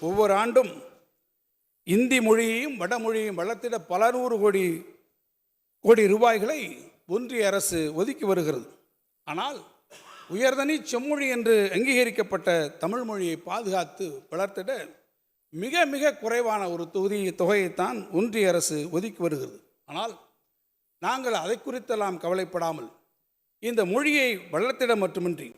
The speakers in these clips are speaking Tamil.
ஒவ்வொரு ஆண்டும் இந்தி மொழியையும் வடமொழியையும் வளர்த்திட பல நூறு கோடி கோடி ரூபாய்களை ஒன்றிய அரசு ஒதுக்கி வருகிறது. ஆனால் உயர்தனி செம்மொழி என்று அங்கீகரிக்கப்பட்ட தமிழ் மொழியை பாதுகாத்து வளர்த்திட மிக மிக குறைவான ஒரு தொகுதி தொகையைத்தான் ஒன்றிய அரசு ஒதுக்கி வருகிறது. ஆனால் நாங்கள் அதை குறித்தெல்லாம் கவலைப்படாமல் இந்த மொழியை வளர்த்திட மட்டுமின்றி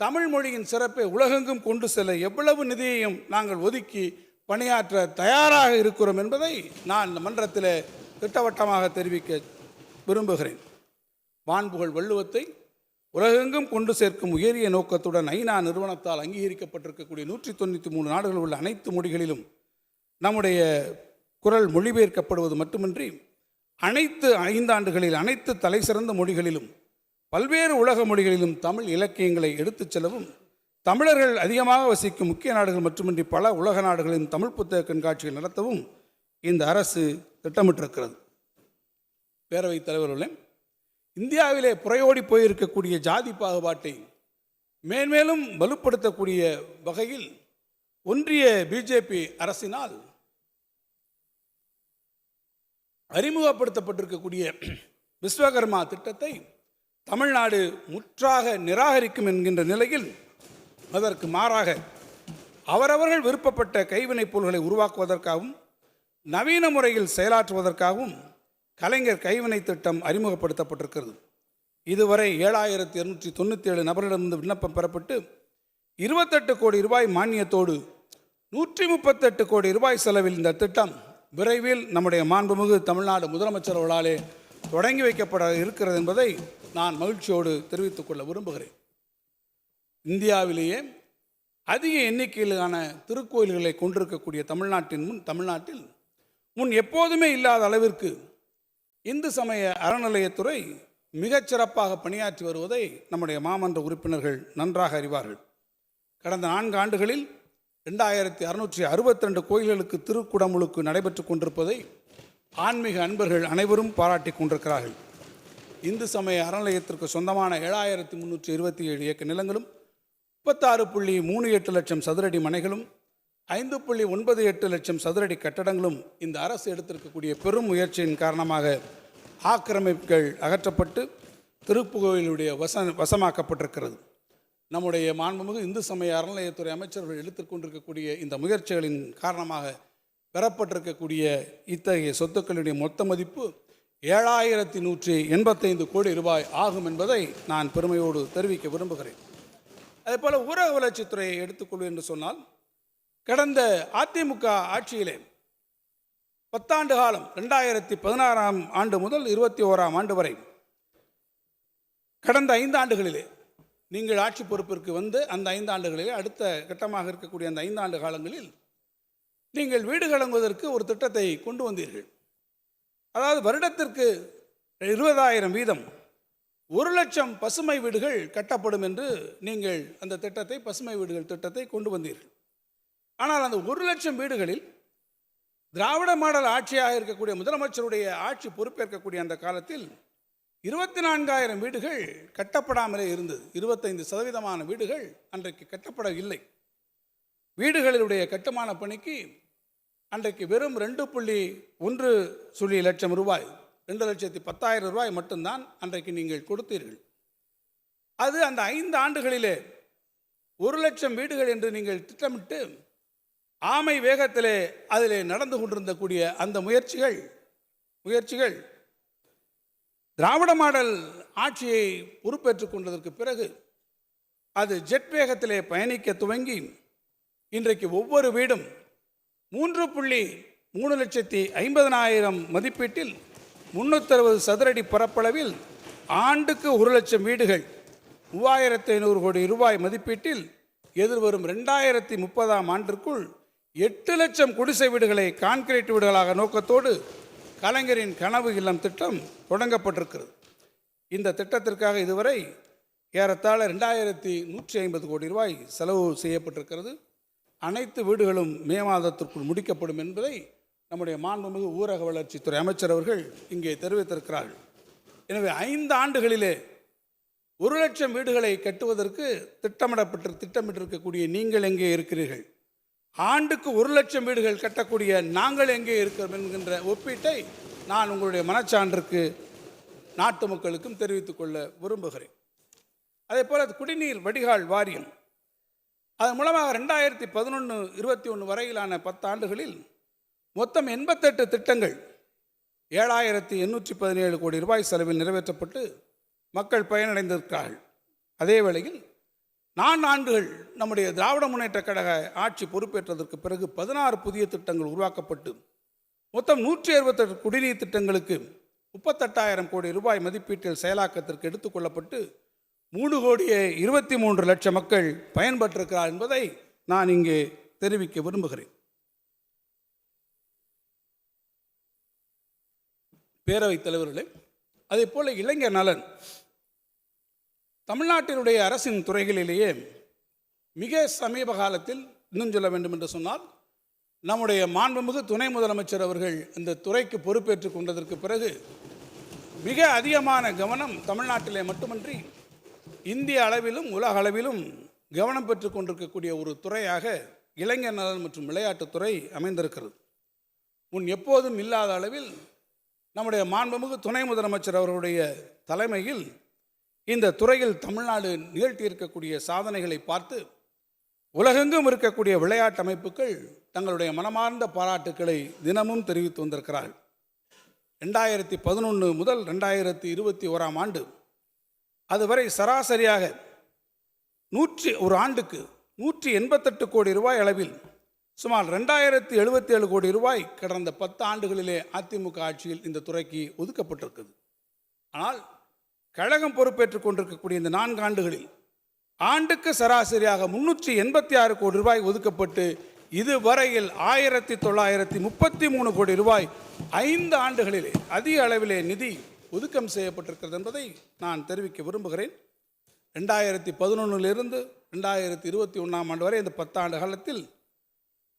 தமிழ் மொழியின் சிறப்பை உலகெங்கும் கொண்டு செல்ல எவ்வளவு நிதியையும் நாங்கள் ஒதுக்கி பணியாற்ற தயாராக இருக்கிறோம் என்பதை நான் இந்த மன்றத்தில் திட்டவட்டமாக தெரிவிக்க விரும்புகிறேன். வான்புகழ் வள்ளுவத்தை உலகெங்கும் கொண்டு சேர்க்கும் உயரிய நோக்கத்துடன் ஐநா நிறுவனத்தால் அங்கீகரிக்கப்பட்டிருக்கக்கூடிய நூற்றி தொண்ணூற்றி மூணு நாடுகளில் உள்ள அனைத்து மொழிகளிலும் நம்முடைய குரல் மொழிபெயர்க்கப்படுவது மட்டுமின்றி அனைத்து ஐந்தாண்டுகளில் அனைத்து தலைசிறந்த மொழிகளிலும் பல்வேறு உலக மொழிகளிலும் தமிழ் இலக்கியங்களை எடுத்துச் செல்லவும் தமிழர்கள் அதிகமாக வசிக்கும் முக்கிய நாடுகள் மட்டுமின்றி பல உலக நாடுகளின் தமிழ் புத்தக கண்காட்சிகள் நடத்தவும் இந்த அரசு திட்டமிட்டிருக்கிறது. பேரவைத் தலைவர்களே இந்தியாவிலே புறையோடி போயிருக்கக்கூடிய ஜாதி பாகுபாட்டை மேன்மேலும் வலுப்படுத்தக்கூடிய வகையில் ஒன்றிய பிஜேபி அரசினால் அறிமுகப்படுத்தப்பட்டிருக்கக்கூடிய விஸ்வகர்மா திட்டத்தை தமிழ்நாடு முற்றாக நிராகரிக்கும் என்கின்ற நிலையில் அதற்கு மாறாக அவரவர்கள் விருப்பப்பட்ட கைவினைப் பொருள்களை உருவாக்குவதற்காகவும் நவீன முறையில் செயலாற்றுவதற்காகவும் கலைஞர் கைவினை திட்டம் அறிமுகப்படுத்தப்பட்டிருக்கிறது. இதுவரை ஏழாயிரத்தி இருநூற்றி தொண்ணூற்றி ஏழு நபர்களிடமிருந்து விண்ணப்பம் பெறப்பட்டு இருபத்தெட்டு கோடி ரூபாய் மானியத்தோடு நூற்றி முப்பத்தெட்டு கோடி ரூபாய் செலவில் இந்த திட்டம் விரைவில் நம்முடைய மாண்புமிகு தமிழ்நாடு முதலமைச்சர் அவர்களாலே தொடங்கி வைக்கப்பட இருக்கிறது என்பதை நான் மகிழ்ச்சியோடு தெரிவித்துக் கொள்ள விரும்புகிறேன். இந்தியாவிலேயே அதிக எண்ணிக்கையிலான திருக்கோயில்களை கொண்டிருக்கக்கூடிய தமிழ்நாட்டின் முன் தமிழ்நாட்டில் முன் எப்போதுமே இல்லாத அளவிற்கு இந்து சமய அறநிலையத்துறை மிகச்சிறப்பாக பணியாற்றி வருவதை நம்முடைய மாமன்ற உறுப்பினர்கள் நன்றாக அறிவார்கள். கடந்த நான்கு ஆண்டுகளில் ரெண்டாயிரத்தி அறுநூற்றி அறுபத்தி ரெண்டு கோயில்களுக்கு திருக்குடமுழுக்கு நடைபெற்று கொண்டிருப்பதை ஆன்மீக அன்பர்கள் அனைவரும் பாராட்டி கொண்டிருக்கிறார்கள். இந்து சமய அறநிலையத்திற்கு சொந்தமான ஏழாயிரத்தி முந்நூற்றி இருபத்தி ஏழு ஏக்கர் நிலங்களும் முப்பத்தாறு புள்ளி மூணு எட்டு லட்சம் சதுரடி மனைகளும் ஐந்து புள்ளி ஒன்பது எட்டு லட்சம் சதுரடி கட்டடங்களும் இந்த அரசு எடுத்திருக்கக்கூடிய பெரும் முயற்சியின் காரணமாக ஆக்கிரமிப்புகள் அகற்றப்பட்டு திருப்புகோயிலுடைய வச வசமாக்கப்பட்டிருக்கிறது. நம்முடைய மாண்புமிகு இந்து சமய அறநிலையத்துறை அமைச்சர்கள் எடுத்துக்கொண்டிருக்கக்கூடிய இந்த முயற்சிகளின் காரணமாக பெறப்பட்டிருக்கக்கூடிய இத்தகைய சொத்துக்களுடைய மொத்த மதிப்பு ஏழாயிரத்தி நூற்றி எண்பத்தைந்து கோடி ரூபாய் ஆகும் என்பதை நான் பெருமையோடு தெரிவிக்க விரும்புகிறேன். அதேபோல் ஊரக வளர்ச்சித்துறையை எடுத்துக்கொள்வேன் என்று சொன்னால் கடந்த அதிமுக ஆட்சியிலே பத்தாண்டு காலம் ரெண்டாயிரத்தி பதினாறாம் ஆண்டு முதல் இருபத்தி ஓராம் ஆண்டு வரை கடந்த ஐந்து ஆண்டுகளிலே நீங்கள் ஆட்சி பொறுப்பிற்கு வந்து அந்த ஐந்து ஆண்டுகளிலே அடுத்த கட்டமாக இருக்கக்கூடிய அந்த ஐந்தாண்டு காலங்களில் நீங்கள் வீடு கலங்குவதற்கு ஒரு திட்டத்தை கொண்டு வந்தீர்கள். அதாவது வருடத்திற்கு இருபதாயிரம் வீதம் ஒரு லட்சம் பசுமை வீடுகள் கட்டப்படும் என்று நீங்கள் அந்த திட்டத்தை பசுமை வீடுகள் திட்டத்தை கொண்டு வந்தீர்கள். ஆனால் அந்த ஒரு லட்சம் வீடுகளில் திராவிட மாடல் ஆட்சியாக இருக்கக்கூடிய முதலமைச்சருடைய ஆட்சி பொறுப்பேற்கக்கூடிய அந்த காலத்தில் இருபத்தி நான்காயிரம் வீடுகள் கட்டப்படாமலே இருந்தது. இருபத்தைந்து சதவீதமான வீடுகள் அன்றைக்கு கட்டப்படவில்லை. வீடுகளினுடைய கட்டுமான பணிக்கு அன்றைக்கு வெறும் ரெண்டு புள்ளி ஒன்று சுழி லட்சம் ரூபாய் ரெண்டு லட்சத்தி பத்தாயிரம் ரூபாய் மட்டும்தான் அன்றைக்கு நீங்கள் கொடுத்தீர்கள். அது அந்த ஐந்து ஆண்டுகளிலே ஒரு லட்சம் வீடுகள் என்று நீங்கள் திட்டமிட்டு ஆமை வேகத்திலே அதிலே நடந்து கொண்டிருந்தக்கூடிய அந்த முயற்சிகள் முயற்சிகள் திராவிட மாடல் ஆட்சியை பொறுப்பேற்றுக் கொண்டதற்கு பிறகு அது ஜெட் வேகத்திலே பயணிக்க துவங்கி இன்றைக்கு ஒவ்வொரு வீடும் மூன்று புள்ளி மூணு லட்சத்தி ஐம்பதனாயிரம் மதிப்பீட்டில் முன்னூற்றறுபது சதுரடி பரப்பளவில் ஆண்டுக்கு ஒரு லட்சம் வீடுகள். மூவாயிரத்து ஐநூறு கோடி ரூபாய் மதிப்பீட்டில் எதிர்வரும் ரெண்டாயிரத்தி முப்பதாம் ஆண்டிற்குள் எட்டு லட்சம் குடிசை வீடுகளை கான்கிரீட் வீடுகளாக நோக்கத்தோடு கலைஞரின் கனவு இல்லம் திட்டம் தொடங்கப்பட்டிருக்கிறது. இந்த திட்டத்திற்காக இதுவரை ஏறத்தாழ ரெண்டாயிரத்தி நூற்றி ஐம்பது கோடி ரூபாய் செலவு செய்யப்பட்டிருக்கிறது. அனைத்து வீடுகளும் மே மாதத்திற்குள் முடிக்கப்படும் என்பதை நம்முடைய மாண்புமிகு ஊரக வளர்ச்சித்துறை அமைச்சர் அவர்கள் இங்கே தெரிவித்திருக்கிறார்கள். எனவே ஐந்து ஆண்டுகளிலே ஒரு லட்சம் வீடுகளை கட்டுவதற்கு திட்டமிடப்பட்டு திட்டமிட்டிருக்கக்கூடிய நீங்கள் எங்கே இருக்கிறீர்கள்? ஆண்டுக்கு ஒரு லட்சம் வீடுகள் கட்டக்கூடிய நாங்கள் எங்கே இருக்கிறோம் என்கின்ற ஒப்பீட்டை நான் உங்களுடைய மனச்சான்றுக்கு நாட்டு மக்களுக்கும் தெரிவித்துக் கொள்ள விரும்புகிறேன். அதே போல் குடிநீர் வடிகால் வாரியம் அதன் மூலமாக ரெண்டாயிரத்தி பதினொன்று இருபத்தி ஒன்று வரையிலான பத்தாண்டுகளில் மொத்தம் எண்பத்தெட்டு திட்டங்கள் ஏழாயிரத்தி எண்ணூற்றி பதினேழு கோடி ரூபாய் செலவில் நிறைவேற்றப்பட்டு மக்கள் பயனடைந்திருக்கிறார்கள். அதே வேளையில் நான்கு ஆண்டுகள் நம்முடைய திராவிட முன்னேற்ற கழக ஆட்சி பொறுப்பேற்றதற்கு பிறகு பதினாறு புதிய திட்டங்கள் உருவாக்கப்பட்டு மொத்தம் நூற்றி அறுபத்தெட்டு குடிநீர் திட்டங்களுக்கு முப்பத்தெட்டாயிரம் கோடி ரூபாய் மதிப்பீட்டில் செயலாக்கத்திற்கு எடுத்துக்கொள்ளப்பட்டு மூணு கோடியே இருபத்தி மூன்று லட்சம் மக்கள் பயன்பெற்றிருக்கிறார் என்பதை நான் இங்கே தெரிவிக்க விரும்புகிறேன். பேரவைத் தலைவர்களே அதே போல இளைஞர் நலன். தமிழ்நாட்டினுடைய அரசின் துறைகளிலேயே மிக சமீப காலத்தில் இன்னும் சொல்ல வேண்டும் என்று சொன்னால் நம்முடைய மாண்புமிகு துணை முதலமைச்சர் அவர்கள் இந்த துறைக்கு பொறுப்பேற்றுக் கொண்டதற்கு பிறகு மிக அதிகமான கவனம் தமிழ்நாட்டிலே மட்டுமன்றி இந்திய அளவிலும் உலக அளவிலும் கவனம் பெற்று கொண்டிருக்கக்கூடிய ஒரு துறையாக இளைஞர் நலன் மற்றும் விளையாட்டுத்துறை அமைந்திருக்கிறது. முன் எப்போதும் இல்லாத அளவில் நம்முடைய மாண்புமிகு துணை முதலமைச்சர் அவர்களுடைய தலைமையில் இந்த துறையில் தமிழ்நாடு நிகழ்த்தியிருக்கக்கூடிய சாதனைகளை பார்த்து உலகெங்கும் இருக்கக்கூடிய விளையாட்டு அமைப்புகள் தங்களுடைய மனமார்ந்த பாராட்டுக்களை தினமும் தெரிவித்து வந்திருக்கிறார்கள். ரெண்டாயிரத்தி பதினொன்று முதல் ரெண்டாயிரத்தி இருபத்தி ஓராம் ஆண்டு அதுவரை சராசரியாக நூற்றி ஒரு ஆண்டுக்கு நூற்றி எண்பத்தெட்டு கோடி ரூபாய் அளவில் சுமார் ரெண்டாயிரத்தி எழுபத்தி ஏழு கோடி ரூபாய் கடந்த பத்து ஆண்டுகளிலே அதிமுக ஆட்சியில் இந்த துறைக்கு ஒதுக்கப்பட்டிருக்குது. ஆனால் கழகம் பொறுப்பேற்றுக் கொண்டிருக்கக்கூடிய இந்த நான்கு ஆண்டுகளில் ஆண்டுக்கு சராசரியாக முன்னூற்றி எண்பத்தி ஆறு கோடி ரூபாய் ஒதுக்கப்பட்டு இதுவரையில் ஆயிரத்தி தொள்ளாயிரத்தி முப்பத்தி மூணு கோடி ரூபாய் ஐந்து ஆண்டுகளிலே அதிக அளவிலே நிதி ஒதுக்கம் செய்யப்பட்டிருக்கிறது என்பதை நான் தெரிவிக்க விரும்புகிறேன். ரெண்டாயிரத்தி பதினொன்றிலிருந்து ரெண்டாயிரத்தி இருபத்தி ஒன்றாம் ஆண்டு வரை இந்த பத்தாண்டு காலத்தில்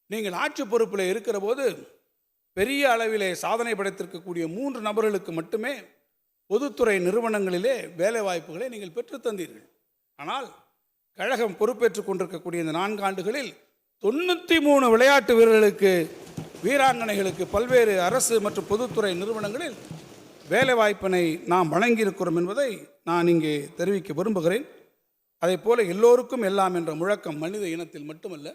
நீங்கள் ஆட்சி பொறுப்பில் இருக்கிற போது பெரிய அளவிலே சாதனை படைத்திருக்கக்கூடிய மூன்று நபர்களுக்கு மட்டுமே பொதுத்துறை நிறுவனங்களிலே வேலை வாய்ப்புகளை நீங்கள் பெற்றுத்தந்தீர்கள் ஆனால் கழகம் பொறுப்பேற்றுக் கொண்டிருக்கக்கூடிய இந்த நான்கு ஆண்டுகளில் தொண்ணூற்றி மூணு விளையாட்டு வீரர்களுக்கு வீராங்கனைகளுக்கு பல்வேறு அரசு மற்றும் பொதுத்துறை நிறுவனங்களில் வேலைவாய்ப்பினை நாம் வழங்கியிருக்கிறோம் என்பதை நான் இங்கே தெரிவிக்க விரும்புகிறேன். அதே போல எல்லோருக்கும் எல்லாம் என்ற முழக்கம் மனித இனத்தில் மட்டுமல்ல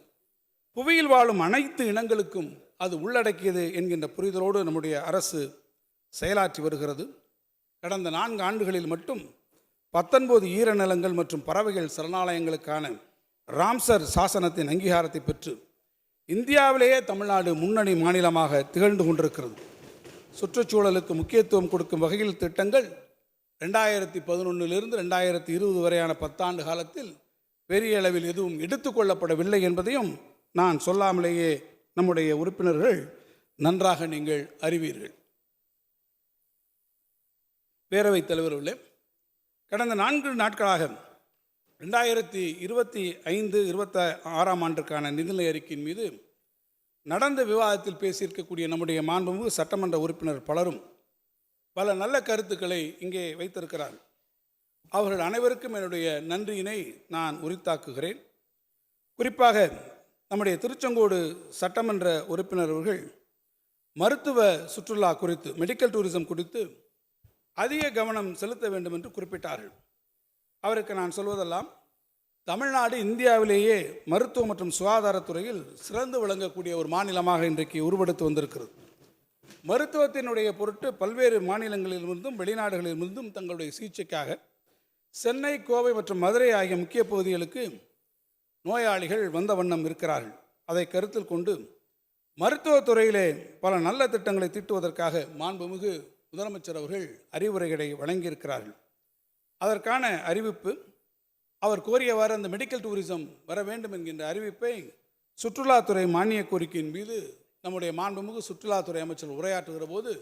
புவியில் வாழும் அனைத்து இனங்களுக்கும் அது உள்ளடக்கியது என்கின்ற புரிதலோடு நம்முடைய அரசு செயலாற்றி வருகிறது. கடந்த நான்கு ஆண்டுகளில் மட்டும் பத்தொன்பது ஈரநிலங்கள் மற்றும் பறவைகள் சரணாலயங்களுக்கான ராம்சர் சாசனத்தின் அங்கீகாரத்தை பெற்று இந்தியாவிலேயே தமிழ்நாடு முன்னணி மாநிலமாக திகழ்ந்து கொண்டிருக்கிறது. சுற்றுச்சூழலுக்கு முக்கியத்துவம் கொடுக்கும் வகையில் திட்டங்கள் ரெண்டாயிரத்தி பதினொன்றிலிருந்து ரெண்டாயிரத்தி இருபது வரையான பத்தாண்டு காலத்தில் பெரிய அளவில் எதுவும் எடுத்துக்கொள்ளப்படவில்லை என்பதையும் நான் சொல்லாமலேயே நம்முடைய உறுப்பினர்கள் நன்றாக நீங்கள் அறிவீர்கள். பேரவைத் தலைவர்களே கடந்த நான்கு நாட்களாக ரெண்டாயிரத்தி இருபத்தி ஐந்து இருபத்தி ஆறாம் ஆண்டிற்கான நிதிநிலை அறிக்கையின் மீது நடந்த விவாதத்தில் பேசியிருக்கக்கூடிய நம்முடைய மாண்புமிகு சட்டமன்ற உறுப்பினர் பலரும் பல நல்ல கருத்துக்களை இங்கே வைத்திருக்கிறார்கள். அவர்கள் அனைவருக்கும் என்னுடைய நன்றியினை நான் உரித்தாக்குகிறேன். குறிப்பாக நம்முடைய திருச்செங்கோடு சட்டமன்ற உறுப்பினர் அவர்கள் மருத்துவ சுற்றுலா குறித்து மெடிக்கல் டூரிசம் குறித்து அதிக கவனம் செலுத்த வேண்டும் என்று குறிப்பிட்டார்கள். அவருக்கு நான் சொல்வதெல்லாம் தமிழ்நாடு இந்தியாவிலேயே மருத்துவ மற்றும் சுகாதாரத்துறையில் சிறந்து விளங்கக்கூடிய ஒரு மாநிலமாக இன்றைக்கு உருவெடுத்து வந்திருக்கிறது. மருத்துவத்தினுடைய பொருட்டு பல்வேறு மாநிலங்களிலிருந்தும் வெளிநாடுகளிலிருந்தும் தங்களுடைய சிகிச்சைக்காக சென்னை கோவை மற்றும் மதுரை ஆகிய முக்கிய பகுதிகளுக்கு நோயாளிகள் வந்த வண்ணம் இருக்கிறார்கள். அதை கருத்தில் கொண்டு மருத்துவத்துறையிலே பல நல்ல திட்டங்களை தீட்டுவதற்காக மாண்புமிகு முதலமைச்சர் அவர்கள் அறிவுரைகளை வழங்கியிருக்கிறார்கள். அதற்கான அறிவிப்பு அவர் கோரியவாறு அந்த மெடிக்கல் டூரிசம் வர வேண்டும் என்கின்ற அறிவிப்பை சுற்றுலாத்துறை மானிய கோரிக்கையின் மீது நம்முடைய மாண்புமிகு சுற்றுலாத்துறை அமைச்சர் உரையாற்றுகிற போது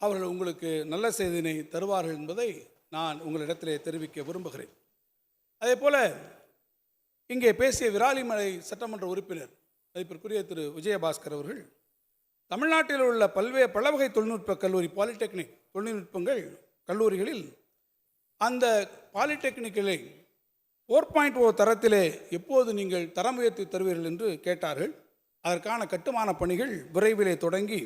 அவர்கள் உங்களுக்கு நல்ல செய்தினை தருவார்கள் என்பதை நான் உங்களிடத்திலே தெரிவிக்க விரும்புகிறேன். அதே போல இங்கே பேசிய விராலிமலை சட்டமன்ற உறுப்பினர் மதிப்பிற்குரிய திரு. விஜயபாஸ்கர் அவர்கள் தமிழ்நாட்டில் உள்ள பல்வேறு பலவகை தொழில்நுட்ப கல்லூரி பாலிடெக்னிக் தொழில்நுட்பங்கள் கல்லூரிகளில் அந்த பாலிடெக்னிக்கலை ஃபோர் பாயிண்ட் ஓ தரத்திலே எப்போது நீங்கள் தரம் உயர்த்தி தருவீர்கள் என்று கேட்டார்கள். அதற்கான கட்டுமான பணிகள் விரைவிலே தொடங்கி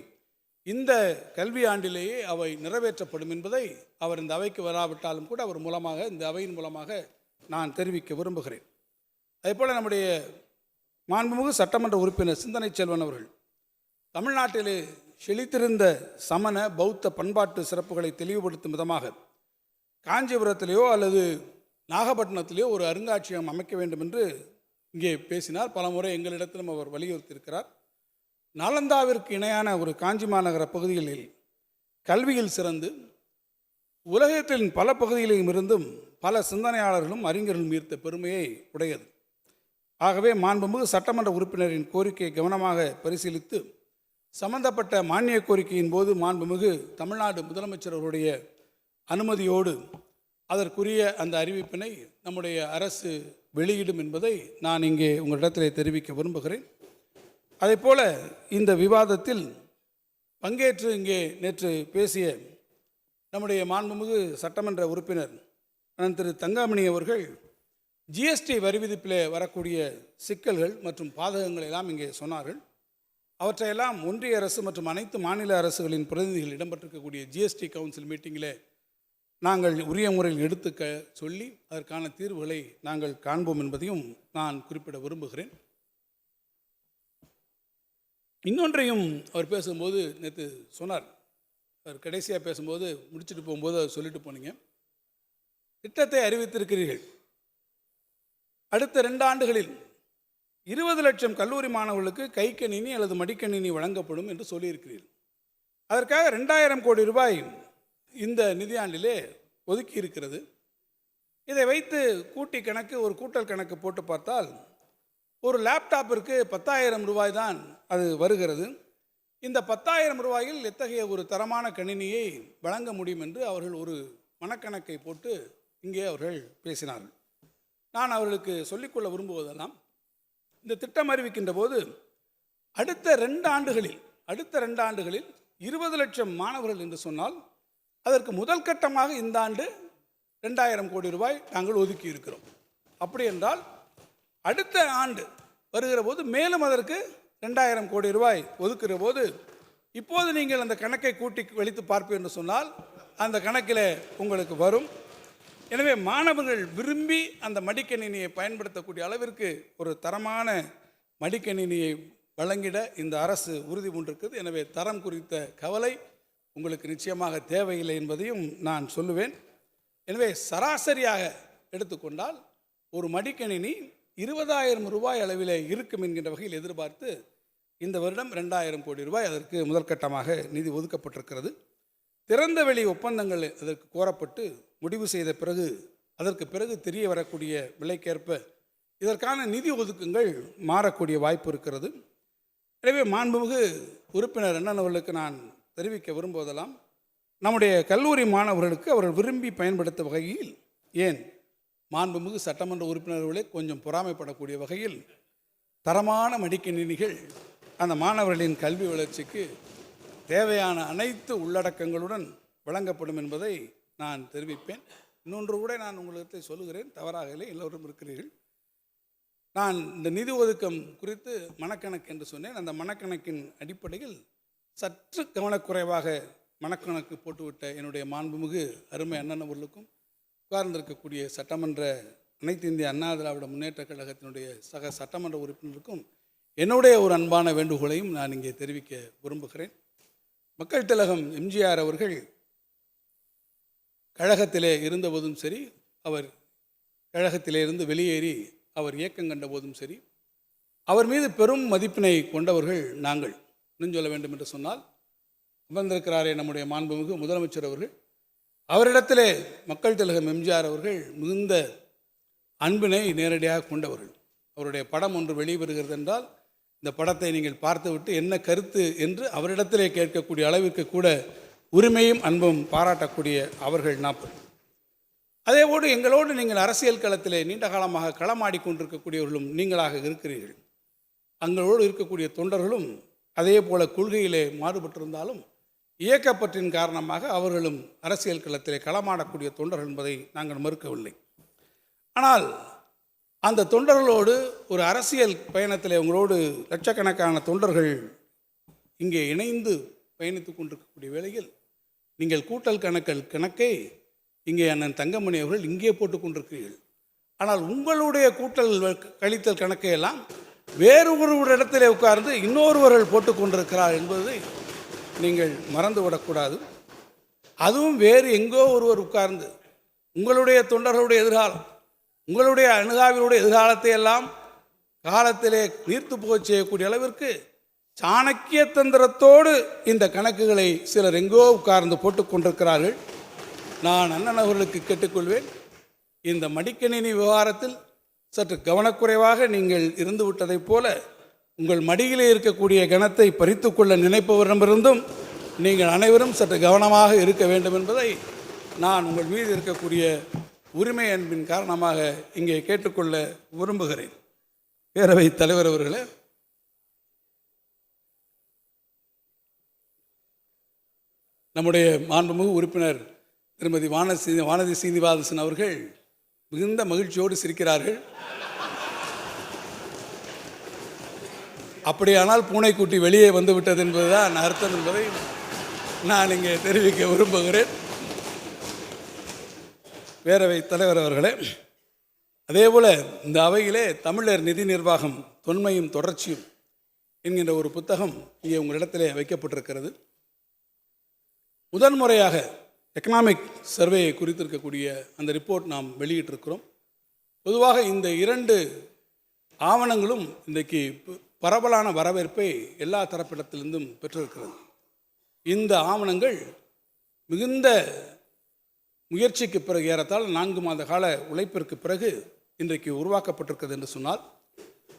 இந்த கல்வி ஆண்டிலேயே அவை நிறைவேற்றப்படும் என்பதை அவர் இந்த அவைக்கு வராவிட்டாலும் கூட அவர் மூலமாக இந்த அவையின் மூலமாக நான் தெரிவிக்க விரும்புகிறேன். அதேபோல் நம்முடைய மாண்புமிகு சட்டமன்ற உறுப்பினர் சிந்தனை செல்வன் அவர்கள் தமிழ்நாட்டிலே செழித்திருந்த சமண பௌத்த பண்பாட்டு சிறப்புகளை தெளிவுபடுத்தும் விதமாக காஞ்சிபுரத்திலேயோ அல்லது நாகப்பட்டினத்திலே ஒரு அருங்காட்சியகம் அமைக்க வேண்டும் என்று இங்கே பேசினார். பலமுறை எங்களிடத்திலும் அவர் வலியுறுத்தியிருக்கிறார். நாலந்தாவிற்கு இணையான ஒரு காஞ்சி மாநகர பகுதிகளில் கல்வியில் சிறந்து உலகத்தின் பல பகுதிகளிலும் இருந்தும் பல சிந்தனையாளர்களும் அறிஞர்களும் ஈர்த்த பெருமையை உடையது. ஆகவே மாண்புமிகு சட்டமன்ற உறுப்பினரின் கோரிக்கையை கவனமாக பரிசீலித்து சம்பந்தப்பட்ட மானிய கோரிக்கையின் போது மாண்புமிகு தமிழ்நாடு முதலமைச்சர் அவருடைய அனுமதியோடு அதற்குரிய அந்த அறிவிப்பினை நம்முடைய அரசு வெளியிடும் என்பதை நான் இங்கே உங்களிடத்தில் தெரிவிக்க விரும்புகிறேன். அதேபோல இந்த விவாதத்தில் பங்கேற்று இங்கே நேற்று பேசிய நம்முடைய மாண்புமிகு சட்டமன்ற உறுப்பினர் திரு தங்காமணி அவர்கள் ஜிஎஸ்டி வரி விதிப்பில் வரக்கூடிய சிக்கல்கள் மற்றும் பாதகங்கள் எல்லாம் இங்கே சொன்னார்கள். அவற்றையெல்லாம் ஒன்றிய அரசு மற்றும் அனைத்து மாநில அரசுகளின் பிரதிநிதிகள் இடம்பெற்றிருக்கக்கூடிய ஜிஎஸ்டி கவுன்சில் மீட்டிங்கில் நாங்கள் உரிய முறையில் எடுத்துக்க சொல்லி அதற்கான தீர்வுகளை நாங்கள் காண்போம் என்பதையும் நான் குறிப்பிட விரும்புகிறேன். இன்னொன்றையும் அவர் பேசும்போது நேற்று சொன்னார். அவர் கடைசியாக பேசும்போது முடிச்சுட்டு போகும்போது அவர் சொல்லிட்டு போனீங்க. திட்டத்தை அறிவித்திருக்கிறீர்கள். அடுத்த ரெண்டு ஆண்டுகளில் இருபது லட்சம் கல்லூரி மாணவர்களுக்கு கைக்கணினி அல்லது மடிக்கணினி வழங்கப்படும் என்று சொல்லியிருக்கிறீர்கள். அதற்காக ரெண்டாயிரம் கோடி ரூபாய் இந்த நிதியாண்டிலே ஒதுக்கி இருக்கிறது. இதை வைத்து கூட்டி கணக்கு ஒரு கூட்டல் கணக்கு போட்டு பார்த்தால் ஒரு லேப்டாப்பிற்கு பத்தாயிரம் ரூபாய் தான் அது வருகிறது. இந்த பத்தாயிரம் ரூபாயில் எத்தகைய ஒரு தரமான கணினியை வழங்க முடியும் என்று அவர்கள் ஒரு மனக்கணக்கை போட்டு இங்கே அவர்கள் பேசினார்கள். நான் அவர்களுக்கு சொல்லிக்கொள்ள விரும்புவதெல்லாம் இந்த திட்டம் அறிவிக்கின்ற போது அடுத்த ரெண்டு ஆண்டுகளில் அடுத்த ரெண்டு ஆண்டுகளில் இருபது லட்சம் மாணவர்கள் என்று சொன்னால் அதற்கு முதல் கட்டமாக இந்த ஆண்டு ரெண்டாயிரம் கோடி ரூபாய் நாங்கள் ஒதுக்கி இருக்கிறோம். அப்படி என்றால் அடுத்த ஆண்டு வருகிற போது மேலும் அதற்கு ரெண்டாயிரம் கோடி ரூபாய் ஒதுக்குற போது இப்போது நீங்கள் அந்த கணக்கை கூட்டி வெளித்து பார்ப்பீர்கள் என்று சொன்னால் அந்த கணக்கில் உங்களுக்கு வரும். எனவே மாணவர்கள் விரும்பி அந்த மடிக்கணினியை பயன்படுத்தக்கூடிய அளவிற்கு ஒரு தரமான மடிக்கணினியை வழங்கிட இந்த அரசு உறுதி பூண்டிருக்குது எனவே தரம் குறித்த கவலை உங்களுக்கு நிச்சயமாக தேவையில்லை என்பதையும் நான் சொல்லுவேன். எனவே சராசரியாக எடுத்துக்கொண்டால் ஒரு மடிக்கணினி இருபதாயிரம் ரூபாய் அளவிலே இருக்கும் என்கின்ற வகையில் எதிர்பார்த்து இந்த வருடம் ரெண்டாயிரம் கோடி ரூபாய் அதற்கு முதற்கட்டமாக நிதி ஒதுக்கப்பட்டிருக்கிறது. திறந்த வெளி ஒப்பந்தங்கள் அதற்கு கோரப்பட்டு முடிவு செய்த பிறகு அதற்கு பிறகு தெரிய வரக்கூடிய விலைக்கேற்ப இதற்கான நிதி ஒதுக்குங்கள் மாறக்கூடிய வாய்ப்பு இருக்கிறது. எனவே மாண்புமிகு உறுப்பினர் அண்ணன் அவர்களுக்கு நான் தெரிவிக்க விரும்புவதெல்லாம் நம்முடைய கல்லூரி மாணவர்களுக்கு அவர்கள் விரும்பி பயன்படுத்த வகையில் ஏன்? மாண்புமிகு சட்டமன்ற உறுப்பினர்களே கொஞ்சம் பொறாமைப்படக்கூடிய வகையில் தரமான மடிக்கணினிகள் அந்த மாணவர்களின் கல்வி வளர்ச்சிக்கு தேவையான அனைத்து உள்ளடக்கங்களுடன் வழங்கப்படும் என்பதை நான் தெரிவிப்பேன். இன்னொன்று கூட நான் உங்களுக்கு சொல்லுகிறேன் தவறாக இல்லை எல்லோரும் இருக்கிறீர்கள். நான் இந்த நிதி ஒதுக்கம் குறித்து மனக்கணக்கு என்று சொன்னேன். அந்த மனக்கணக்கின் அடிப்படையில் சற்று கவனக்குறைவாக மனக்கணக்கு போட்டுவிட்ட என்னுடைய மாண்புமிகு அருமை அண்ணன் அவர்களுக்கும் உட்கார்ந்திருக்கக்கூடிய சட்டமன்ற அனைத்து இந்திய அண்ணா திராவிட முன்னேற்ற கழகத்தினுடைய சக சட்டமன்ற உறுப்பினருக்கும் என்னுடைய ஒரு அன்பான வேண்டுகோளையும் நான் இங்கே தெரிவிக்க விரும்புகிறேன். மக்கள் திலகம் எம்ஜிஆர் அவர்கள் கழகத்திலே இருந்தபோதும் சரி அவர் கழகத்திலே இருந்து வெளியேறி அவர் இயக்கம் கண்ட போதும் சரி அவர் மீது பெரும் மதிப்பினை கொண்டவர்கள் நாங்கள். இன்னும் சொல்ல வேண்டும் என்று சொன்னால் அமர்ந்திருக்கிறாரே நம்முடைய மாண்புமிகு முதலமைச்சர் அவர்கள். அவரிடத்திலே மக்கள் திலகம் எம்ஜிஆர் அவர்கள் மிகுந்த அன்பினை நேரடியாக கொண்டவர்கள். அவருடைய படம் ஒன்று வெளிவருகிறது என்றால் இந்த படத்தை நீங்கள் பார்த்துவிட்டு என்ன கருத்து என்று அவரிடத்திலே கேட்கக்கூடிய அளவிற்கு கூட உரிமையும் அன்பும் பாராட்டக்கூடிய அவர்கள் நாற்பது. அதேபோடு எங்களோடு நீங்கள் அரசியல் களத்திலே நீண்ட காலமாக களமாடி கொண்டிருக்கக்கூடியவர்களும் நீங்களாக இருக்கிறீர்கள். அங்களோடு இருக்கக்கூடிய தொண்டர்களும் அதே போல் கொள்கையிலே மாறுபட்டிருந்தாலும் இயக்கப்பற்றின் காரணமாக அவர்களும் அரசியல் களத்திலே களமாடக்கூடிய தொண்டர்கள் என்பதை நாங்கள் மறுக்கவில்லை. ஆனால் அந்த தொண்டர்களோடு ஒரு அரசியல் பயணத்தில் உங்களோடு லட்சக்கணக்கான தொண்டர்கள் இங்கே இணைந்து பயணித்து கொண்டிருக்கக்கூடிய வேளையில் நீங்கள் கூட்டல் கணக்கல் கணக்கை இங்கே அண்ணன் தங்கமணி அவர்கள் இங்கே போட்டுக் கொண்டிருக்கிறீர்கள். ஆனால் உங்களுடைய கூட்டல் கழித்தல் கணக்கையெல்லாம் வேறு ஒரு ஒரு இடத்திலே உட்கார்ந்து இன்னொருவர்கள் போட்டுக்கொண்டிருக்கிறார் என்பதை நீங்கள் மறந்துவிடக்கூடாது. அதுவும் வேறு எங்கோ ஒருவர் உட்கார்ந்து உங்களுடைய தொண்டர்களுடைய எதிர்காலம் உங்களுடைய அணுகாவினுடைய எதிர்காலத்தை எல்லாம் காலத்திலே நீர்த்து போகச் செய்யக்கூடிய அளவிற்கு சாணக்கிய தந்திரத்தோடு இந்த கணக்குகளை சிலர் எங்கோ உட்கார்ந்து போட்டுக்கொண்டிருக்கிறார்கள் நான் அண்ணன் அவர்களுக்கு கேட்டுக்கொள்வேன். இந்த மடிக்கணினி விவகாரத்தில் சற்று கவனக்குறைவாக நீங்கள் இருந்து விட்டதைப் போல உங்கள் மடியிலே இருக்கக்கூடிய கணத்தை பறித்துக்கொள்ள நினைப்பவரிடமிருந்தும் நீங்கள் அனைவரும் சற்று கவனமாக இருக்க வேண்டும் என்பதை நான் உங்கள் மீது இருக்கக்கூடிய உரிமை அன்பின் காரணமாக இங்கே கேட்டுக்கொள்ள விரும்புகிறேன். பேரவை தலைவர் அவர்களே. நம்முடைய மாண்புமிகு உறுப்பினர் திருமதி வானசி வானதி சீனிவாதசன் அவர்கள் மிகுந்த மகிழ்ச்சியோடு சிரிக்கிறார்கள். அப்படியானால் பூனைக்குட்டி வெளியே வந்து விட்டது என்பதுதான் அர்த்தம் என்பதை நான் இங்கே தெரிவிக்க விரும்புகிறேன். பேரவை தலைவர் அவர்களே அதேபோல் இந்த அவையிலே தமிழர் நிதி நிர்வாகம் தொன்மையும் தொடர்ச்சியும் என்கின்ற ஒரு புத்தகம் இங்கே உங்களிடத்திலே வைக்கப்பட்டிருக்கிறது. முதன்முறையாக எக்கனாமிக் சர்வே குறித்து இருக்கக்கூடிய அந்த ரிப்போர்ட் நாம் வெளியிட்டிருக்கிறோம். பொதுவாக இந்த இரண்டு ஆவணங்களும் இன்றைக்கு ப- பரவலான வரவேற்பை எல்லா தரப்பிடத்திலிருந்தும் பெற்றிருக்கிறது. இந்த ஆவணங்கள் மிகுந்த முயற்சிக்கு பிறகு ஏறத்தால் நான்கு மாத கால உழைப்பிற்கு பிறகு இன்றைக்கு உருவாக்கப்பட்டிருக்கிறது என்று சொன்னால்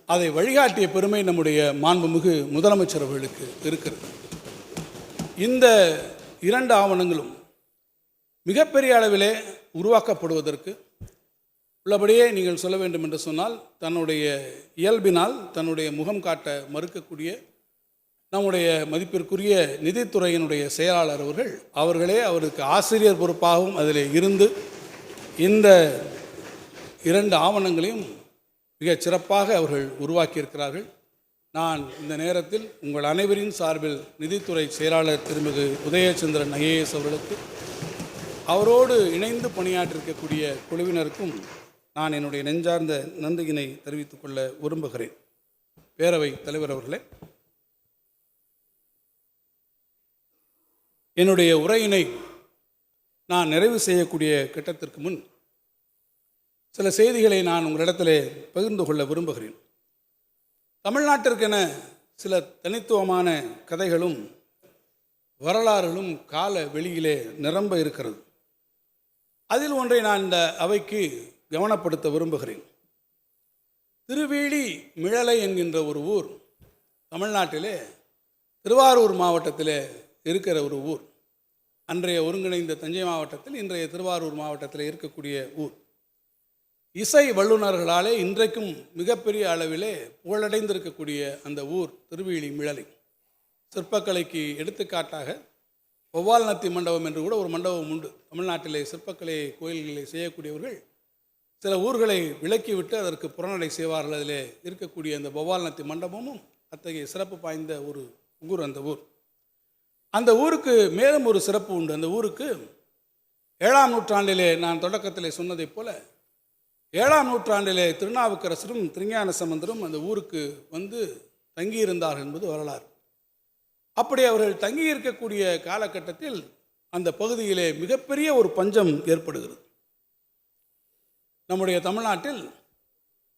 அதை வழிகாட்டிய பெருமை நம்முடைய மாண்புமிகு முதலமைச்சர் அவர்களுக்கு இருக்கிறது. இந்த இரண்டு ஆவணங்களும் மிகப்பெரிய அளவிலே உருவாக்கப்படுவதற்கு உள்ளபடியே நீங்கள் சொல்ல வேண்டும் என்று சொன்னால் தன்னுடைய இயல்பினால் தன்னுடைய முகம் காட்ட மறுக்கக்கூடிய நம்முடைய மதிப்பிற்குரிய நிதித்துறையினுடைய செயலாளர் அவர்கள் அவர்களே அவருக்கு ஆசிரியர் பொறுப்பாகவும் அதில் இருந்து இந்த இரண்டு ஆவணங்களையும் மிகச் சிறப்பாக அவர்கள் உருவாக்கியிருக்கிறார்கள். நான் இந்த நேரத்தில் உங்கள் அனைவரின் சார்பில் நிதித்துறை செயலாளர் திருமிகு உதயச்சந்திரன் ஐஏஎஸ் அவர்களுக்கு அவரோடு இணைந்து பணியாற்றிருக்கக்கூடிய குழுவினருக்கும் நான் என்னுடைய நெஞ்சார்ந்த நன்றியினை தெரிவித்துக் கொள்ள விரும்புகிறேன். பேரவை தலைவர் அவர்களே. என்னுடைய உரையினை நான் நிறைவு செய்யக்கூடிய கட்டத்திற்கு முன் சில செய்திகளை நான் உங்களிடத்திலே பகிர்ந்து கொள்ள விரும்புகிறேன். தமிழ்நாட்டிற்கென சில தனித்துவமான கதைகளும் வரலாறுகளும் கால வெளியிலே நிரம்ப இருக்கிறது. அதில் ஒன்றை நான் இந்த அவைக்கு கவனப்படுத்த விரும்புகிறேன். திருவேலி மிழலை என்கின்ற ஒரு ஊர் தமிழ்நாட்டிலே திருவாரூர் மாவட்டத்திலே இருக்கிற ஒரு ஊர். அன்றைய ஒருங்கிணைந்த தஞ்சை மாவட்டத்தில் இன்றைய திருவாரூர் மாவட்டத்தில் இருக்கக்கூடிய ஊர். இசை வல்லுநர்களாலே இன்றைக்கும் மிகப்பெரிய அளவிலே புகழடைந்திருக்கக்கூடிய அந்த ஊர் திருவேலி மிழலை. சிற்பக்கலைக்கு எடுத்துக்காட்டாக ஒவ்வால் நத்தி மண்டபம் என்று கூட ஒரு மண்டபம் உண்டு. தமிழ்நாட்டிலே சிற்பக்கலை கோயில்களை செய்யக்கூடியவர்கள் சில ஊர்களை விலக்கிவிட்டு அதற்கு புறநடை செய்வார்கள். அதிலே இருக்கக்கூடிய அந்த ஒவ்வால் நத்தி மண்டபமும் அத்தகைய சிறப்பு பாய்ந்த ஒரு ஊர் அந்த ஊர். அந்த ஊருக்கு மேலும் ஒரு சிறப்பு உண்டு. அந்த ஊருக்கு ஏழாம் நூற்றாண்டிலே நான் தொடக்கத்தில் சொன்னதைப் போல ஏழாம் நூற்றாண்டிலே திருநாவுக்கரசரும் திருஞான சம்பந்தரும் அந்த ஊருக்கு வந்து தங்கியிருந்தார்கள் என்பது வரலாறு. அப்படி அவர்கள் தங்கியிருக்கக்கூடிய காலகட்டத்தில் அந்த பகுதியிலே மிகப்பெரிய ஒரு பஞ்சம் ஏற்படுகிறது. நம்முடைய தமிழ்நாட்டில்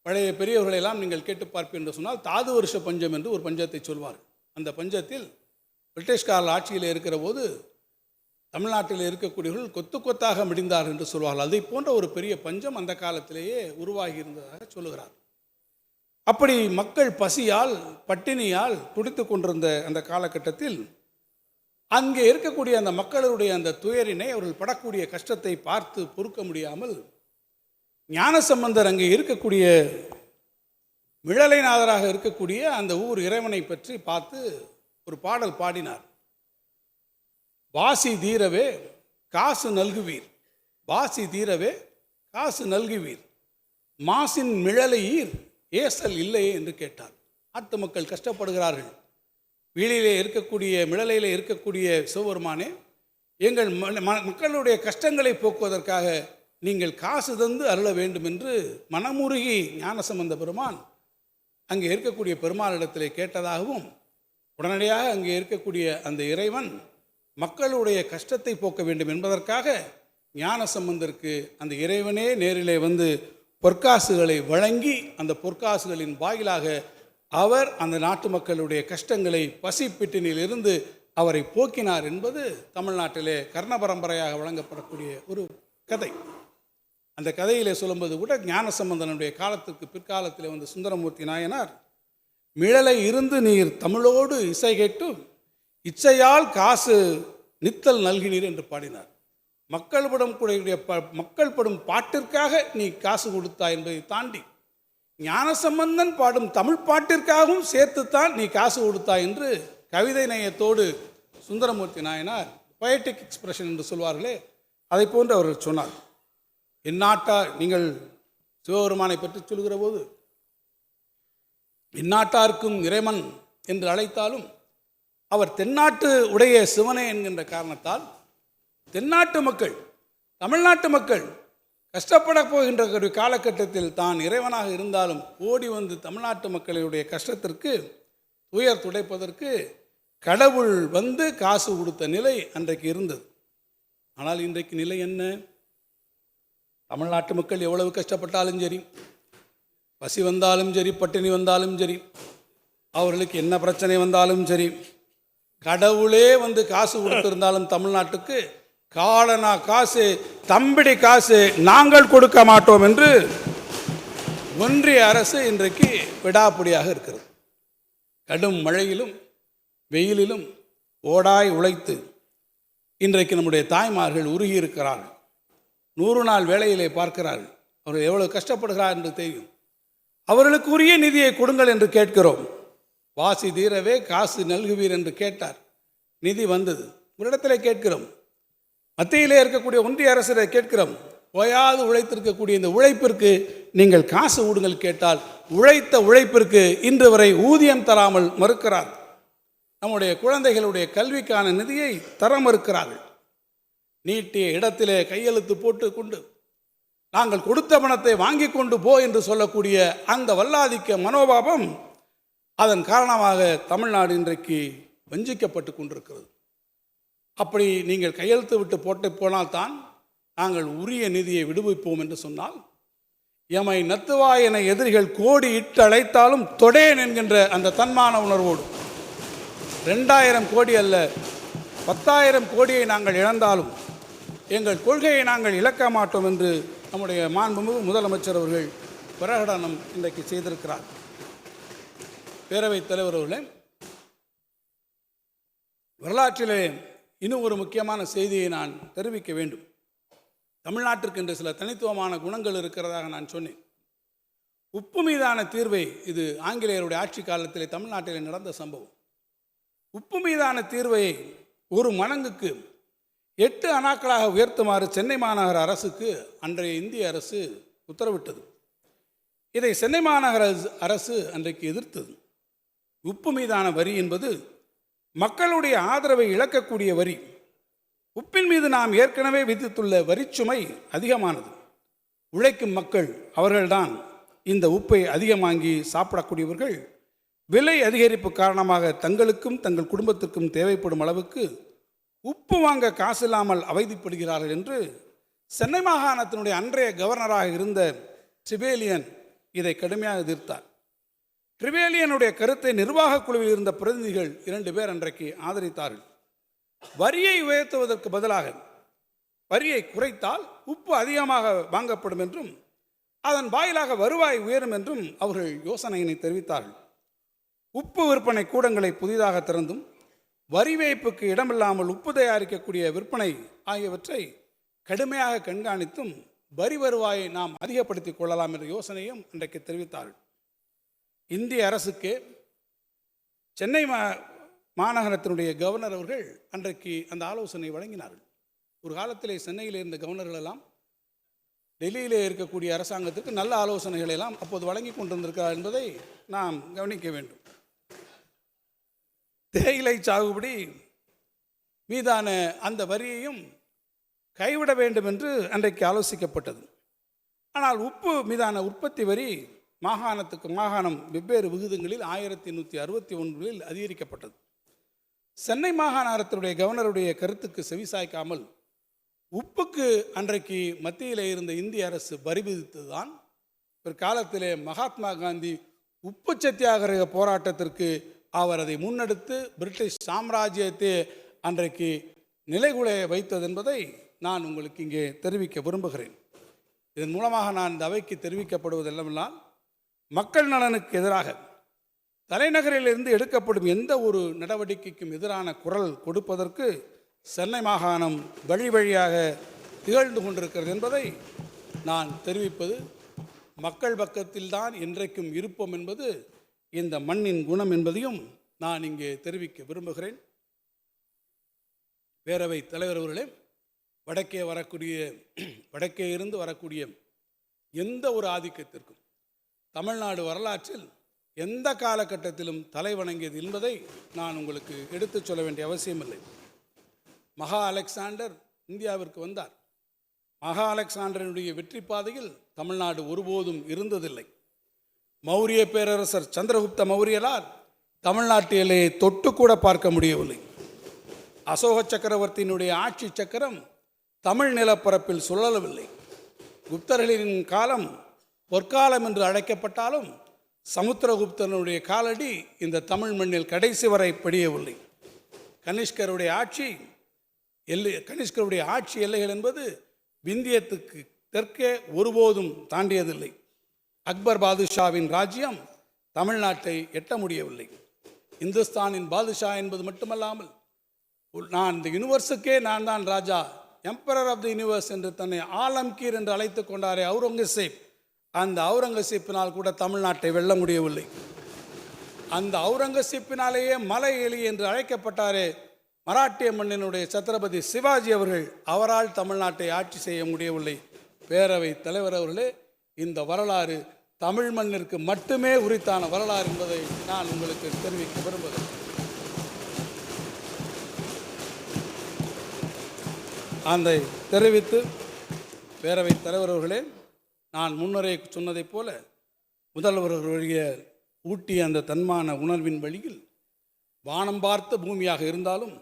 பழைய பெரியவர்களெல்லாம் நீங்கள் கேட்டு பார்ப்பீர்கள் என்று சொன்னால் தாது வருஷ பஞ்சம் என்று ஒரு பஞ்சத்தை சொல்வார் அந்த பஞ்சத்தில் பிரிட்டிஷ்காரர்கள் ஆட்சியில் இருக்கிற போது தமிழ்நாட்டில் இருக்கக்கூடியவர்கள் கொத்து கொத்தாக முடிந்தார்கள் என்று சொல்வார்கள். அதை போன்ற ஒரு பெரிய பஞ்சம் அந்த காலத்திலேயே உருவாகி இருந்ததாக சொல்லுகிறார் அப்படி மக்கள் பசியால் பட்டினியால் துடித்து கொண்டிருந்த அந்த காலகட்டத்தில் அங்கே இருக்கக்கூடிய அந்த மக்களுடைய அந்த துயரினை அவர்கள் படக்கூடிய கஷ்டத்தை பார்த்து பொறுக்க முடியாமல் ஞானசம்பந்தர் அங்கே இருக்கக்கூடிய மிழலைநாதராக இருக்கக்கூடிய அந்த ஊர் இறைவனை பற்றி பார்த்து ஒரு பாடல் பாடினார். வாசி தீரவே காசு நல்குவீர். வாசி தீரவே காசு நல்குவீர். மாசின் மிழலையீர் ஏசல் இல்லையே என்று கேட்டார். ஆத்து மக்கள் கஷ்டப்படுகிறார்கள். வீழிலே இருக்கக்கூடிய மிளலையில் இருக்கக்கூடிய சிவபெருமானே எங்கள் ம- ம- மக்களுடைய கஷ்டங்களை போக்குவதற்காக நீங்கள் காசு தந்து அருள வேண்டும் என்று மனமுருகி ஞானசம்பந்த பெருமான் அங்கே இருக்கக்கூடிய பெருமாளிடத்திலே கேட்டதாகவும் உடனடியாக அங்கே இருக்கக்கூடிய அந்த இறைவன் மக்களுடைய கஷ்டத்தை போக்க வேண்டும் என்பதற்காக ஞான சம்பந்தருக்கு அந்த இறைவனே நேரிலே வந்து பொற்காசுகளை வழங்கி அந்த பொற்காசுகளின் வாயிலாக அவர் அந்த நாட்டு மக்களுடைய கஷ்டங்களை பசிப்பிட்டினிலிருந்து அவரை போக்கினார் என்பது தமிழ்நாட்டிலே கர்ண பரம்பரையாக வழங்கப்படக்கூடிய ஒரு கதை. அந்த கதையிலே சொல்லும்போது கூட ஞானசம்பந்தனுடைய காலத்துக்கு பிற்காலத்தில் வந்த சுந்தரமூர்த்தி நாயனார் மிழலை இருந்து நீர் தமிழோடு இசை கேட்டு இச்சையால் காசு நித்தல் நல்கினீர் என்று பாடினார். மக்கள் படம் கூடிய ப- மக்கள் படும் பாட்டிற்காக நீ காசு கொடுத்தாய் என்பதை தாண்டி ஞானசம்பந்தன் பாடும் தமிழ் பாட்டிற்காகவும் சேர்த்துத்தான் நீ காசு கொடுத்தாய் என்று கவிதை நயத்தோடு சுந்தரமூர்த்தி நாயனார் பொயட்டிக் எக்ஸ்பிரஷன் என்று சொல்வார்களே அதை போன்று அவர்கள் சொன்னார். இந்நாட்டார் நீங்கள் சிவபெருமானை பற்றி சொல்கிற போது இந்நாட்டார்க்கும் இறைமன் என்று அழைத்தாலும் அவர் தென்னாட்டு உடைய சிவனே என்கின்ற காரணத்தால் தென்னாட்டு மக்கள் தமிழ்நாட்டு மக்கள் கஷ்டப்பட போகின்ற ஒரு காலகட்டத்தில் தான் இறைவனாக இருந்தாலும் ஓடி வந்து தமிழ்நாட்டு மக்களுடைய கஷ்டத்திற்கு துயர் துடைப்பதற்கு கடவுள் வந்து காசு கொடுத்த நிலை அன்றைக்கு இருந்தது. ஆனால் இன்றைக்கு நிலை என்ன? தமிழ்நாட்டு மக்கள் எவ்வளவு கஷ்டப்பட்டாலும் சரி பசி வந்தாலும் சரி பட்டினி வந்தாலும் சரி அவர்களுக்கு என்ன பிரச்சனை வந்தாலும் சரி கடவுளே வந்து காசு கொடுத்திருந்தாலும் தமிழ்நாட்டுக்கு காலனா காசு தம்பிடி காசு நாங்கள் கொடுக்க மாட்டோம் என்று ஒன்றிய அரசு இன்றைக்கு விடாப்பிடியாக இருக்கிறது. கடும் மழையிலும் வெயிலிலும் ஓடாய் உழைத்து இன்றைக்கு நம்முடைய தாய்மார்கள் உருகி இருக்கிறார்கள். நூறு நாள் வேலையிலே பார்க்கிறார்கள். அவர்கள் எவ்வளவு கஷ்டப்படுகிறார் என்று தெரியும். அவர்களுக்கு உரிய நிதியை கொடுங்கள் என்று கேட்கிறோம். வாசி தீரவே காசு நல்குவீர் என்று கேட்டார். நிதி வந்தது. ஒரு இடத்துல கேட்கிறோம். மத்தியிலே இருக்கக்கூடிய ஒன்றிய அரசரை கேட்கிறோம். ஓயாது உழைத்திருக்கக்கூடிய இந்த உழைப்பிற்கு நீங்கள் காசு விடுங்கள் கேட்டால் உழைத்த உழைப்பிற்கு இன்று வரை ஊதியம் தராமல் மறுக்கிறார். நம்முடைய குழந்தைகளுடைய கல்விக்கான நிதியை தர மறுக்கிறார்கள். நீட்டிய இடத்திலே கையெழுத்து போட்டு கொண்டு நாங்கள் கொடுத்த பணத்தை வாங்கி கொண்டு போ என்று சொல்லக்கூடிய அந்த வல்லாதிக்க மனோபாவம் அதன் காரணமாக தமிழ்நாடு இன்றைக்கு வஞ்சிக்கப்பட்டு கொண்டிருக்கிறது. அப்படி நீங்கள் கையெழுத்து விட்டு போட்டு போனால்தான் நாங்கள் உரிய நிதியை விடுவிப்போம் என்று சொன்னால் எமை நத்துவா என எதிரிகள் கோடி இட்டு அழைத்தாலும் தொடேன் என்கின்ற அந்த தன்மான உணர்வோடு ரெண்டாயிரம் கோடி அல்ல பத்தாயிரம் கோடியை நாங்கள் இழந்தாலும் எங்கள் கொள்கையை நாங்கள் இழக்க மாட்டோம் என்று நம்முடைய மாண்புமிகு முதலமைச்சர் அவர்கள் பிரகடனம் இன்றைக்கு செய்திருக்கிறார். பேரவைத் தலைவர் அவர்களே வரலாற்றிலே இன்னும் ஒரு முக்கியமான செய்தியை நான் தெரிவிக்க வேண்டும். தமிழ்நாட்டிற்கு என்று சில தனித்துவமான குணங்கள் இருக்கிறதாக நான் சொன்னேன். உப்பு மீதான தீர்வை இது ஆங்கிலேயருடைய ஆட்சி காலத்தில் தமிழ்நாட்டில் நடந்த சம்பவம். உப்பு மீதான தீர்வை ஒரு மடங்குக்கு எட்டு அணாக்களாக உயர்த்துமாறு சென்னை மாநகர அரசுக்கு அன்றைய இந்திய அரசு உத்தரவிட்டது. இதை சென்னை மாநகர அரசு அன்றைக்கு எதிர்த்தது. உப்பு மீதான வரி என்பது மக்களுடைய ஆதரவை இழக்கக்கூடிய வரி. உப்பின் மீது நாம் ஏற்கனவே விதித்துள்ள வரிச்சுமை அதிகமானது. உழைக்கும் மக்கள் அவர்கள்தான் இந்த உப்பை அதிகம் வாங்கி சாப்பிடக்கூடியவர்கள். விலை அதிகரிப்பு காரணமாக தங்களுக்கும் தங்கள் குடும்பத்திற்கும் தேவைப்படும் அளவுக்கு உப்பு வாங்க காசு இல்லாமல் அவதிப்படுகிறார்கள் என்று சென்னை மாகாணத்தினுடைய அன்றைய கவர்னராக இருந்த சிபேலியன் இதை கடுமையாக எதிர்த்தார். ட்ரிவேலியனுடைய கருத்தை நிர்வாகக் குழுவில் இருந்த பிரதிநிதிகள் இரண்டு பேர் அன்றைக்கு ஆதரித்தார்கள். வரியை உயர்த்துவதற்கு பதிலாக வரியை குறைத்தால் உப்பு அதிகமாக வாங்கப்படும் என்றும் அதன் வாயிலாக வருவாய் உயரும் என்றும் அவர்கள் யோசனையினை தெரிவித்தார்கள். உப்பு விற்பனை கூடங்களை புதிதாக திறந்தும் வரி வைப்புக்கு இடமில்லாமல் உப்பு தயாரிக்கக்கூடிய விற்பனை ஆகியவற்றை கடுமையாக கண்காணித்தும் வரி வருவாயை நாம் அதிகப்படுத்திக் கொள்ளலாம் என்ற யோசனையும் இன்றைக்கு தெரிவித்தார்கள். இந்திய அரசுக்கு சென்னை மா மாநகரத்தினுடைய கவர்னர் அவர்கள் அன்றைக்கு அந்த ஆலோசனை வழங்கினார்கள். ஒரு காலத்திலே சென்னையில் இருந்த கவர்னர்கள் எல்லாம் டெல்லியிலே இருக்கக்கூடிய அரசாங்கத்துக்கு நல்ல ஆலோசனைகளை எல்லாம் அப்போது வழங்கி கொண்டிருந்திருக்கிறார் என்பதை நாம் கவனிக்க வேண்டும். தேயிலை சாகுபடி மீதான அந்த வரியையும் கைவிட வேண்டும் என்று அன்றைக்கு ஆலோசிக்கப்பட்டது. ஆனால் உப்பு மீதான உற்பத்தி வரி மாகாணத்துக்கு மாகாணம் வெவ்வேறு விகிதங்களில் ஆயிரத்தி நூற்றி அறுபத்தி ஒன்றில் அதிகரிக்கப்பட்டது. சென்னை மாகாணத்தினுடைய கவர்னருடைய கருத்துக்கு செவிசாய்க்காமல் உப்புக்கு அன்றைக்கு மத்தியில் இருந்த இந்திய அரசு வரி விதித்ததுதான் பிற்காலத்திலே மகாத்மா காந்தி உப்பு சத்தியாகிரக போராட்டத்திற்கு அவர் அதை முன்னெடுத்து பிரிட்டிஷ் சாம்ராஜ்யத்தை அன்றைக்கு நிலைகுலைய வைத்தது என்பதை நான் உங்களுக்கு இங்கே தெரிவிக்க விரும்புகிறேன். இதன் மூலமாக நான் இந்த அவைக்கு தெரிவிக்கப்படுவதெல்லாம் மக்கள் நலனுக்கு எதிராக தலைநகரிலிருந்து எடுக்கப்படும் எந்த ஒரு நடவடிக்கைக்கும் எதிரான குரல் கொடுப்பதற்கு சென்னை மாகாணம் வழி வழியாக திகழ்ந்து கொண்டிருக்கிறது என்பதை நான் தெரிவிப்பது மக்கள் பக்கத்தில்தான் என்றைக்கும் இருப்போம் என்பது இந்த மண்ணின் குணம் என்பதையும் நான் இங்கே தெரிவிக்க விரும்புகிறேன். பேரவை தலைவர் அவர்களே வடக்கே வரக்கூடிய வடக்கே இருந்து வரக்கூடிய எந்த ஒரு ஆதிக்கத்திற்கும் தமிழ்நாடு வரலாற்றில் எந்த காலகட்டத்திலும் தலை வணங்கியது என்பதை நான் உங்களுக்கு எடுத்துச் சொல்ல வேண்டிய அவசியமில்லை. மகா அலெக்சாண்டர் இந்தியாவிற்கு வந்தார். மகா அலெக்சாண்டரனுடைய வெற்றி பாதையில் தமிழ்நாடு ஒருபோதும் இருந்ததில்லை. மௌரிய பேரரசர் சந்திரகுப்த மௌரியரால் தமிழ்நாட்டிலேயே தொட்டுக்கூட தொட்டு கூட பார்க்க முடியவில்லை. அசோக சக்கரவர்த்தியினுடைய ஆட்சி சக்கரம் தமிழ் நிலப்பரப்பில் சுழலவில்லை. குப்தர்களின் காலம் பொற்காலம் என்று அழைக்கப்பட்டாலும் சமுத்திரகுப்தனுடைய காலடி இந்த தமிழ் மண்ணில் கடைசி வரை படியவில்லை. கனிஷ்கருடைய ஆட்சி எல்லை கனிஷ்கருடைய ஆட்சி எல்லைகள் என்பது விந்தியத்துக்கு தெற்கே ஒருபோதும் தாண்டியதில்லை. அக்பர் பாதுஷாவின் ராஜ்யம் தமிழ்நாட்டை எட்ட முடியவில்லை. இந்துஸ்தானின் பாதுஷா என்பது மட்டுமல்லாமல் உள்- நான் இந்த யூனிவர்ஸுக்கே நான் தான் ராஜா எம்பரர் ஆஃப் த யூனிவர்ஸ் என்று தன்னை ஆலம்கீர் என்று அழைத்துக் கொண்டாரே அவுரங்கசீப். அந்த அவுரங்கசீப்பினால் கூட தமிழ்நாட்டை வெல்ல முடியவில்லை. அந்த அவுரங்கசீப்பினாலேயே மலை எலி என்று அழைக்கப்பட்டாரே மராட்டிய மண்ணினுடைய சத்ரபதி சிவாஜி அவர்கள் அவரால் தமிழ்நாட்டை ஆட்சி செய்ய முடியவில்லை. பேரவை தலைவர் அவர்களே இந்த வரலாறு தமிழ் மண்ணிற்கு மட்டுமே உரித்தான வரலாறு என்பதை நான் உங்களுக்கு தெரிவிக்க விரும்புகிறேன். அந்த தெரிவித்து பேரவை தலைவர் அவர்களே நான் முன்னரே சொன்னதைப் போல முதல்வர்களுடைய ஊட்டிய அந்த தன்மான உணர்வின் வழியில் வானம் பார்த்த பூமியாக இருந்தாலும்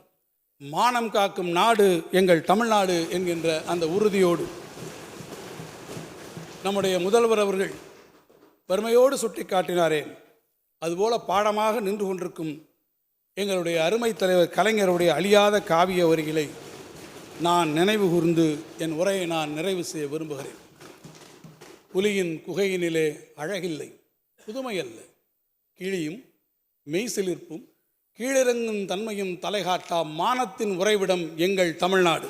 மானம் காக்கும் நாடு எங்கள் தமிழ்நாடு என்கின்ற அந்த உறுதியோடு நம்முடைய முதல்வர் அவர்கள் பெருமையோடு சுட்டி காட்டினாரே அதுபோல பாடமாக நின்று கொண்டிருக்கும் எங்களுடைய அருமை தலைவர் கலைஞருடைய அழியாத காவிய வரிகளை நான் நினைவு கூர்ந்து என் உரையை நான் நிறைவு செய்ய விரும்புகிறேன். புலியின் குகையினிலே அழகில்லை புதுமையல்ல. கிழியும் மெய்சிலிர்ப்பும் கீழிறங்கும் தன்மையும் தலைகாட்டா மானத்தின் உறைவிடம் எங்கள் தமிழ்நாடு.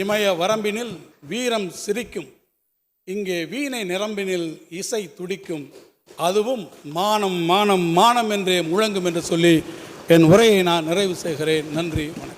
இமய வரம்பினில் வீரம் சிரிக்கும் இங்கே வீணை நிரம்பினில் இசை துடிக்கும் அதுவும் மானம் மானம் மானம் என்றே முழங்கும் என்று சொல்லி என் உரையை நான் நிறைவு செய்கிறேன். நன்றி வணக்கம்.